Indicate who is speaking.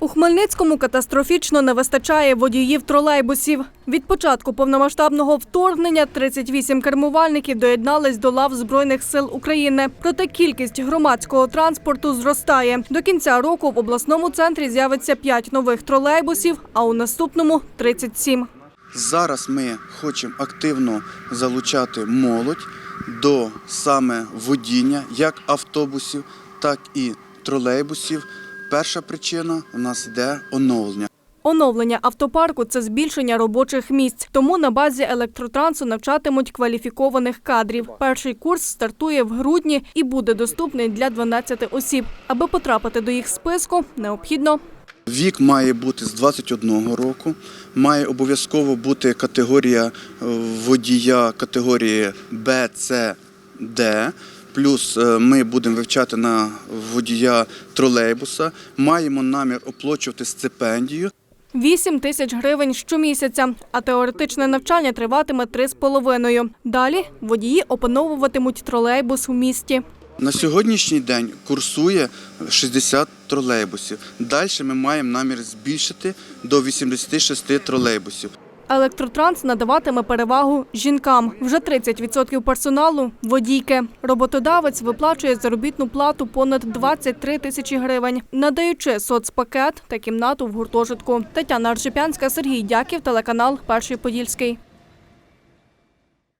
Speaker 1: У Хмельницькому катастрофічно не вистачає водіїв тролейбусів. Від початку повномасштабного вторгнення 38 кермувальників доєднались до лав Збройних сил України. Проте кількість громадського транспорту зростає. До кінця року в обласному центрі з'явиться 5 нових тролейбусів, а у наступному 37.
Speaker 2: Зараз ми хочемо активно залучати молодь до саме водіння як автобусів, так і тролейбусів. Перша причина у нас йде оновлення.
Speaker 1: Оновлення автопарку це збільшення робочих місць. Тому на базі електротрансу навчатимуть кваліфікованих кадрів. Перший курс стартує в грудні і буде доступний для 12 осіб. Аби потрапити до їх списку, необхідно
Speaker 2: Вік має бути з 21 року, має обов'язково бути категорія водія категорії Б, С, Д. Плюс е, ми будемо вивчати на водія тролейбуса. Маємо намір оплачувати стипендію.
Speaker 1: 8 тисяч гривень щомісяця, а теоретичне навчання триватиме три з половиною. Далі водії опановуватимуть тролейбус у місті.
Speaker 2: На сьогоднішній день курсує 60 тролейбусів. Далі ми маємо намір збільшити до 86 тролейбусів.
Speaker 1: Електротранс надаватиме перевагу жінкам. Вже 30% персоналу – водійки. Роботодавець виплачує заробітну плату понад 23 тисячі гривень, надаючи соцпакет та кімнату в гуртожитку. Тетяна Аршипянська, Сергій Дяків, телеканал Перший Подільський.